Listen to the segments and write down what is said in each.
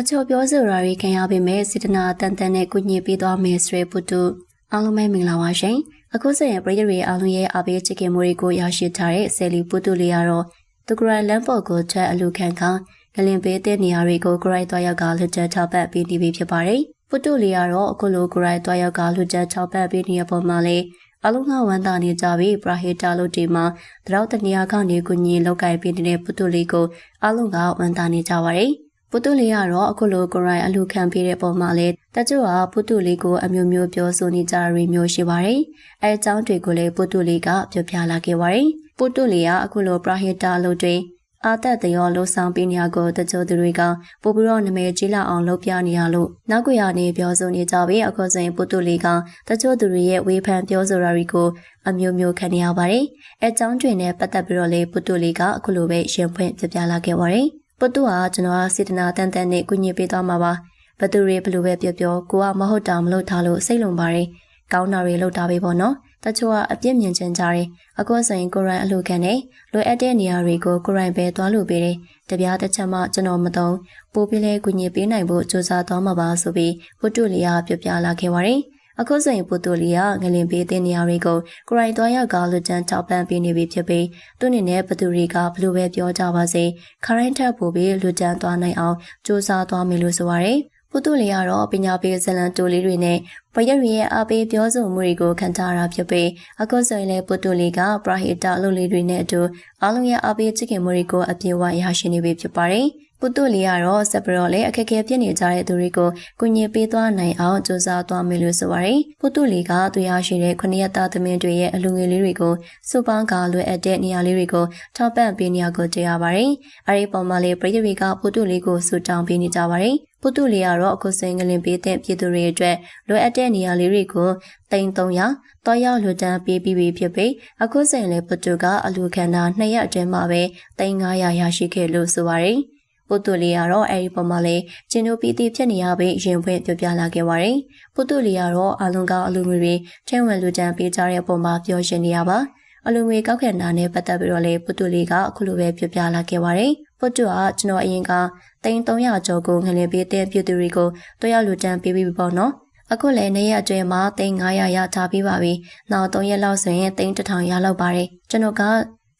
တချို့ပြောဆိုတာတွေခံရပေမဲ့စေတနာတန်တန်နဲ့ကုညင်ပေးသွားမယ်ဆိုရပုတုအားလုံးပဲမင်္ဂလာပါရှင်အခုဆိုရင်ပရိသတ်တွေအားလုံးရဲ့အားပေးချစ်ခင်မှုတွေကိုရရှိထားတဲ့ဆယ်လီပုတုလေးကတော့သူကရိုင်လမ်းပေါ်ကိုချက်အလူခံခါငလင်ပေးတဲ့နေရာတွေကိုဂရိုက်သွားရောက်ကလွတ်ချက်ထောက်ပတ်ပေးနေပြီဖြစ်ပါတယ်ပုတုလေးကတော့အခုလိုဂရိုက်သွားရောက်ကလွတ်ချက်ထောက်ပတ်ပေးနေတဲ့ပုံမှာလေအလုံးကဝန်တာနေကြပြီးပရာဟီတာလို့ဒီမှာတရောက်တနေရာကနေကုညီလောက်ကင်ပေးနေတဲ့ပုတုလေးကိုအလုံးကဝန်တာနေကြပါတယ်။ ပုတုလေးကတော့အခုလိုကိုရိုင်းအလူခံပေးတဲ့ပုံမှာလေတချို့ကပုတုလေးကိုအမျိုးမျိုးပြောဆိုနေကြရမျိုးရှိပါတယ်။အဲအကြောင်းတွေကိုလည်းပုတုလေးကပြောပြလာခဲ့ပါတယ်။ပုတုလေးကအခုလိုပရာဟီတာလို့တွေအာသက်တရောလှဆောင်ပေးနေရကိုတချို့သူတွေကပို့ပြီးတော့နမဲကြီးလာအောင်လုပ်ပြနေရလို့နောက်ကွေရနေပြောဆိုနေကြပြီးအခုဆိုရင်ပုတုလေးကတချို့သူတွေရဲ့ဝေဖန်ပြောဆိုတာတွေကိုအမျိုးမျိုးခံနေရပါတယ်။အဲကြောင်းတွင်နဲ့ပတ်သက်ပြီးတော့လေပုတုလေးကအခုလိုပဲရှင်ဖွင့်ပြပြလာခဲ့ပါတယ်။ ပုတုဟာကျွန်တော်စေတနာတန်တန်နဲ့ကုညင်ပေးသွားမှာပါ။ဘသူတွေဘလို့ပဲပြောပြောကိုကမဟုတ်တာမလုပ်ထားလို့စိတ်လုံပါတယ်။ကောင်းတာတွေလုပ်တာပဲပေါ့နော်။တချို့ကအပြစ်မြင်ချင်ကြတယ်အခုဆိုရင်ကိုရိုင်းအလှခံနေလိုအပ်တဲ့နေရာတွေကိုကိုရိုင်းပဲသွားလို့ပေးတယ်တပြားတစ်ချက်မှကျွန်တော်မသုံးပိုးပြီးလဲကူညီပေးနိုင်ဖို့စူးစမ်းသွားမှာပါဆိုပြီးပုတုလီယာပြပြလာခဲ့ပါတယ် အခုဆိုရင်ပုတူလီယာငလင်ပေးတဲ့နေရာတွေကိုကိုရိုင်းသွားရောက်ကလူတန်းထောက်ပံ့ပေးနေပြီဖြစ်ပြီးသူ့အနေနဲ့ဘသူတွေကဘလို့ပဲပြောကြပါစေခရိုင်းထပ်ပို့ပြီးလူတန်းသွားနိုင်အောင်စူးစမ်းသွားမယ်လို့ဆိုပါရယ်ပုတုလေးကတော့ပညာပေးဇလန်တိုလေးတွေနဲ့ပရရရဲ့အပေးပြောဆိုမှုတွေကိုခံထားရဖြစ်ပြီးအခုဆိုရင်လည်းပုတုလေးကပရဟိတအလုပ်လေးတွေနဲ့အတူအားလုံးရဲ့အပေးချစ်ခင်မှုတွေကိုအပြည့်အဝရရှိနေပြီဖြစ်ပါတယ်။ ပုတုလေးကတော့စပရော်လေးအခက်အခဲဖြစ်နေကြတဲ့သူတွေကိုကုညီပေးသွားနိုင်အောင်ကြိုးစားသွားမယ်လို့ဆိုပါတယ်။ပုတုလေးကသူရရှိတဲ့ခဏရတသမင်းတွေရဲ့အလူငယ်လေးတွေကိုစုပေါင်းကလွယ်အပ်တဲ့နေရာလေးတွေကိုထောက်ပံ့ပေးနေရကိုကြရပါတယ်။အဲဒီပုံမှာလေးပရိသတ်တွေကပုတုလေးကိုဆူတောင်းပေးနေကြပါတယ်။ပုတုလေးကတော့အခုစိန်ကလင်ပေးတဲ့ပြည်သူတွေအတွက်လိုအပ်တဲ့နေရာလေးတွေကိုတိန်300တောရောက်လူတန်းပေးပြီးပြီဖြစ်ပြီးအခုစိန်လေပုတုကအလူခန္ဓာ2ရက်အတွင်းမှာပဲတိန်900ရရှိခဲ့လို့ဆိုပါတယ် ပုတုလေးကတော့အဲဒီပုံမှာလေကျင်းတို့ပီတိဖြစ်နေရပြီးရင်ဖွင့်ပြောပြလာခဲ့ပါတယ်ပုတုလေးကတော့အလုံးကောင်းအလူငွေတွေထဲဝင်လူတန်းပေးကြတဲ့ပုံမှာပြောရှင်နေရပါအလူငွေကောက်ခံတာနဲ့ပတ်သက်ပြီးတော့လေပုတုလေးကအခုလိုပဲပြောပြလာခဲ့ပါတယ်ပုတုကကျွန်တော်အရင်ကတိန်300ကျော်ကိုငလင်ပေးတဲ့ပြည်သူတွေကိုတွဲရောက်လူတန်းပေးပြီးပေါ့နော်အခုလည်းနေ့ရက်အတွင်းမှာတိန်900ရထားပြီးပါပြီနောက်3ရက်လောက်ဆိုရင်တိန်1000ရလောက်ပါတယ်ကျွန်တော်က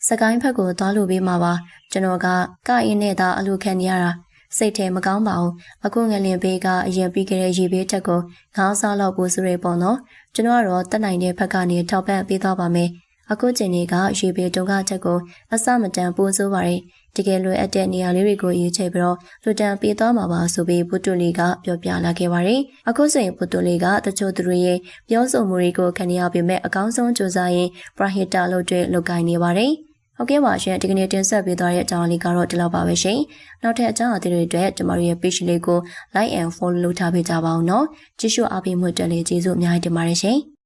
စကိုင်းဘက်ကိုသွားလို့ပြီးမှာပါကျွန်တော်ကကအင်းနဲ့သာအလူခံနေရတာစိတ်ထဲမကောင်းပါဘူးအခုငလင်ဘေးကအရင်ပြီးခဲ့တဲ့ရေဘေးတက်ကိုငေါးစားလောက်ပို့စရဲပေါ့နော်ကျွန်တော်ကတော့တက်နိုင်တဲ့ဘက်ကနေထောက်ပံ့ပေးသွားပါမယ်အခုချိန်လေးကရေဘေးတုံကချက်ကိုအစမတန်ပို့ဆိုးပါတယ်တကယ်လိုအပ်တဲ့နေရာလေးတွေကိုရေးချပြီးတော့လူတန်ပေးသွားမှာပါဆိုပြီးပုတုလီကပြောပြလာခဲ့ပါတယ်။အခုဆိုရင်ပုတုလီကတချို့သူတွေရဲ့ပြောဆိုမှုတွေကိုခံရပေမဲ့အကောင်းဆုံးကြိုးစားရင်ပရဟိတလို့တွေလုပ်ကိုင်နေပါတယ်။ ဟုတ်ကဲ့ပါရှင်ဒီကနေ့တင်ဆက်ပေးသွားတဲ့အကြောင်းလေးကတော့ဒီလောက်ပါပဲရှင်။နောက်ထပ်အကြောင်းအသေးတွေအတွက်ကျမတို့ရဲ့ page လေးကို like and follow လုပ်ထားပေးကြပါဦးနော်။ကြည့်ရှုအားပေးမှုတက်လေးကျေးဇူးအများကြီးတင်ပါတယ်ရှင်။